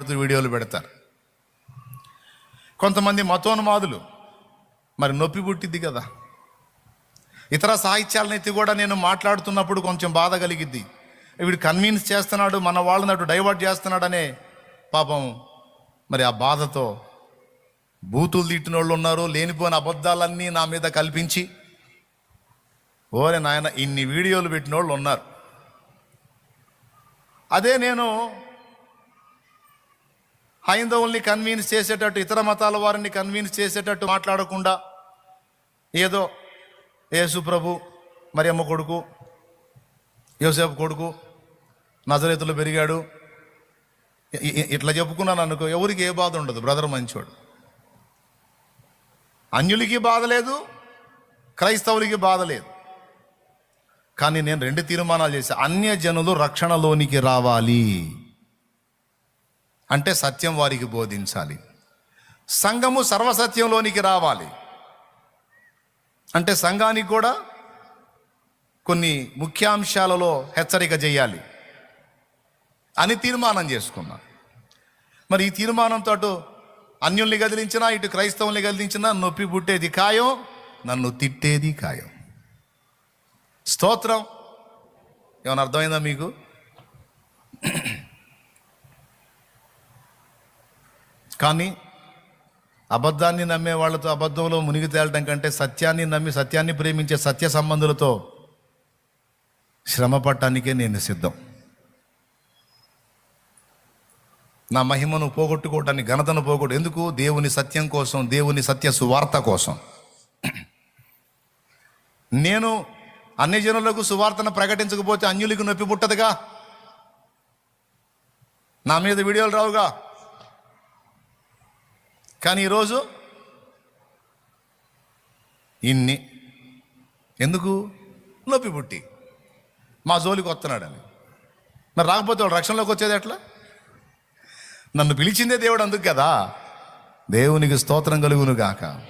వీడియోలు పెడతారు. కొంతమంది మతోన్మాదులు మరి నొప్పి పుట్టిద్ది కదా. ఇతర సాహిత్యాలనైతే కూడా నేను మాట్లాడుతున్నప్పుడు కొంచెం బాధ కలిగిద్ది. వీడు కన్విన్స్ చేస్తున్నాడు మన వాళ్ళని అటు డైవర్ట్ చేస్తున్నాడనే పాపం మరి ఆ బాధతో బూతులు తిట్టిన వాళ్ళు ఉన్నారు లేనిపోయిన అబద్ధాలన్నీ నా మీద కల్పించి ఓరే నాయన ఇన్ని వీడియోలు పెట్టిన వాళ్ళు ఉన్నారు. అదే నేను హైందవుల్ని కన్విన్స్ చేసేటట్టు ఇతర మతాల వారిని కన్విన్స్ చేసేటట్టు మాట్లాడకుండా ఏదో యేసు ప్రభు మరియమ్మ కొడుకు యోసేపు కొడుకు నజరేతులు పెరిగాడు. ఇట్లా చెప్పుకున్నాను అనుకో ఎవరికి ఏ బాధ ఉండదు బ్రదర్ మంచోడు. అన్యులకి బాధ లేదు క్రైస్తవులకి బాధ లేదు. కానీ నేను రెండు తీర్మానాలు చేశాను అన్య జనులు రక్షణలోనికి రావాలి. అంటే సత్యం వారికి బోధించాలి. సంఘము సర్వసత్యంలోనికి రావాలి. అంటే సంఘానికి కూడా కొన్ని ముఖ్యాంశాలలో హెచ్చరిక చేయాలి. అని తీర్మానం చేసుకున్నా. మరి ఈ తీర్మానంతో అటు అన్యుల్ని కదిలించినా ఇటు క్రైస్తవుల్ని కదిలించినా నొప్పి పుట్టేది ఖాయం నన్ను తిట్టేది ఖాయం. స్తోత్రం. ఏమైనా అర్థమైందా మీకు? కానీ అబద్ధాన్ని నమ్మే వాళ్ళతో అబద్ధంలో మునిగి తేలటం కంటే సత్యాన్ని నమ్మి సత్యాన్ని ప్రేమించే సత్య సంబంధులతో శ్రమ పట్టడానికే నేను సిద్ధం. నా మహిమను పోగొట్టుకోవటానికి ఘనతను పోగొట్టు ఎందుకు? దేవుని సత్యం కోసం దేవుని సత్య సువార్త కోసం. నేను అన్ని జనులకు సువార్తను ప్రకటించకపోతే అన్యులకు నొప్పి పుట్టదుగా? నా మీద వీడియోలు రావుగా? కానీ ఈరోజు ఇన్ని. ఎందుకు? నొప్పి పుట్టి. మా జోలికి వస్తున్నాడని. మరి రాకపోతే వాడు రక్షణలోకి వచ్చేది ఎట్లా? నన్ను పిలిచిందే దేవుడు అందుకు కదా. దేవునికి స్తోత్రం కలుగును గాక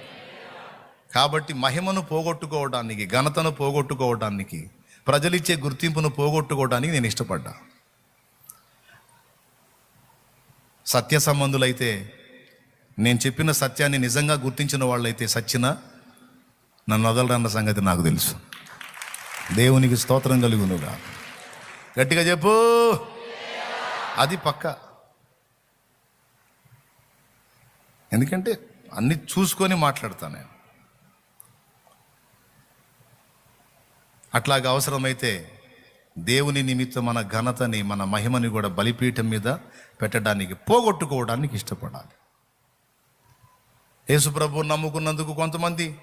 కాబట్టి మహిమను పోగొట్టుకోవడానికి ఘనతను పోగొట్టుకోవడానికి ప్రజలిచ్చే గుర్తింపును పోగొట్టుకోవడానికి నేను ఇష్టపడ్డా. సత్య సంబంధులైతే నేను చెప్పిన సత్యాన్ని నిజంగా గుర్తించిన వాళ్ళైతే సచ్చిన నన్ను వదలరన్న సంగతి నాకు తెలుసు. దేవునికి స్తోత్రం కలుగునుగా. గట్టిగా చెప్పు. అది పక్క. ఎందుకంటే అన్ని చూసుకొని మాట్లాడతాను నేను. అట్లాగ అవసరమైతే దేవుని నిమిత్తం మన ఘనతని మన మహిమని కూడా బలిపీఠం మీద పెట్టడానికి పోగొట్టుకోవడానికి ఇష్టపడాలి. యేసుప్రభు నమ్ముకున్నందుకు కొంతమంది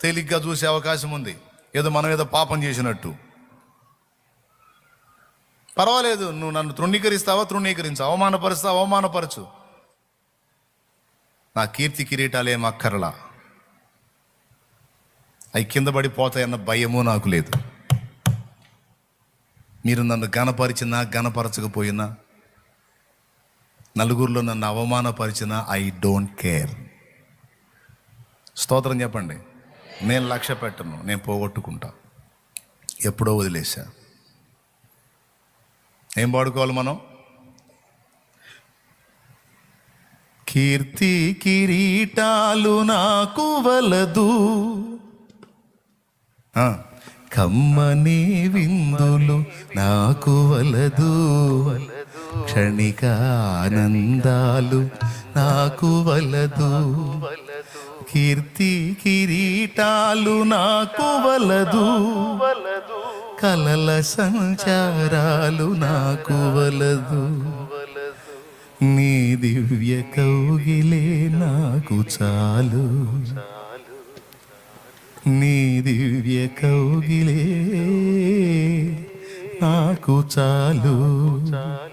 తేలిగ్గా చూసే అవకాశం ఉంది. ఏదో మనం ఏదో పాపం చేసినట్టు. పర్వాలేదు నువ్వు నన్ను తృణీకరిస్తావా తృణీకరించు. అవమానపరుస్తావా అవమానపరచు. నా కీర్తి కిరీటాలేం అక్కరలా అవి కింద పడిపోతాయన్న భయము నాకు లేదు. మీరు నన్ను గణపరిచినా గణపరచకపోయినా నలుగురిలో నన్ను అవమానపరిచిన ఐ డోంట్ కేర్. స్తోత్రం చెప్పండి. నేను లక్ష్య పెట్టను నేను పోగొట్టుకుంటా. ఎప్పుడో వదిలేసా ఏం పాడుకోవాలి మనం? కీర్తి కిరీటాలు నాకు వలదు. కమ్మని విందులు నాకు వలదు. క్షణిక ఆనందాలు నాకు వలదు. కీర్తి కిరీటాలు నాకు వలదు. కలల సంచారాలు నాకు వలదు. నీ దివ్య కౌగిలే నాకు చాలు. నీ దివ్య కౌగిలే నాకు చాలు చాలు.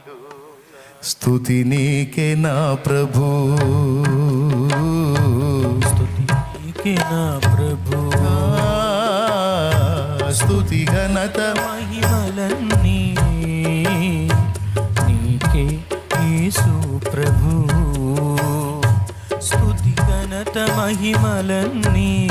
స్తుతి నీకే నా ప్రభు. స్తుతికి నా ప్రభు. స్తుతి ఘనత మహిమలన్నీ నీకే యేసు ప్రభు. స్తుతి ఘనత మహిమలన్నీ